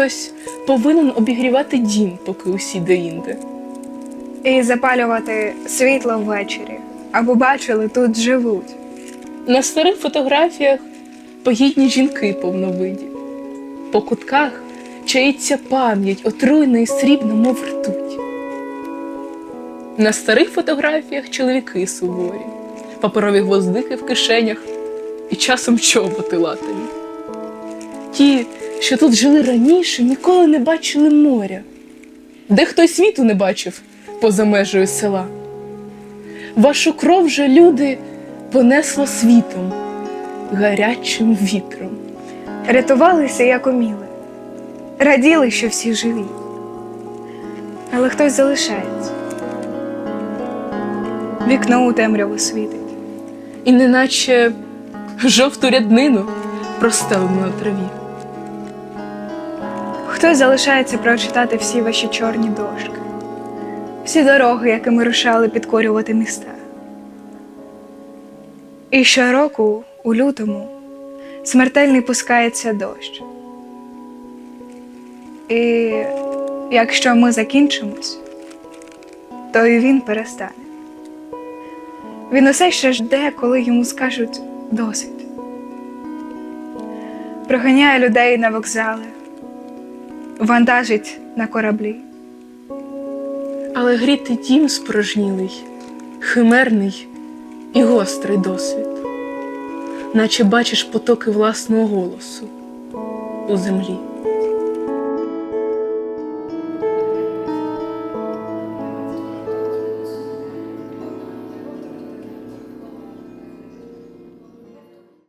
хтось повинен обігрівати дім, поки усі деінде. І запалювати світло ввечері, або бачили, тут живуть. На старих фотографіях погідні жінки повновиді. По кутках чаїться пам'ять, отруйна і срібна, мов ртуть. На старих фотографіях чоловіки суворі, паперові гвоздики в кишенях і часом чоботи латані. Ті, що тут жили раніше, ніколи не бачили моря, де хтось світу не бачив поза межею села. Вашу кров же люди понесло світом, гарячим вітром. Рятувалися, як уміли, раділи, що всі живі. Але хтось залишається. Вікно у темряву світить. І неначе жовту ряднину простелено на траві. Хтось залишається прочитати всі ваші чорні дошки, всі дороги, якими рушали підкорювати міста. І щороку, у лютому, смертельний пускається дощ. І якщо ми закінчимось, то і він перестане. Він усе ще жде, коли йому скажуть досить. Проганяє людей на вокзали, вантажить на кораблі. Але гріти дім спорожнілий, химерний і гострий досвід, наче бачиш потоки власного голосу у землі.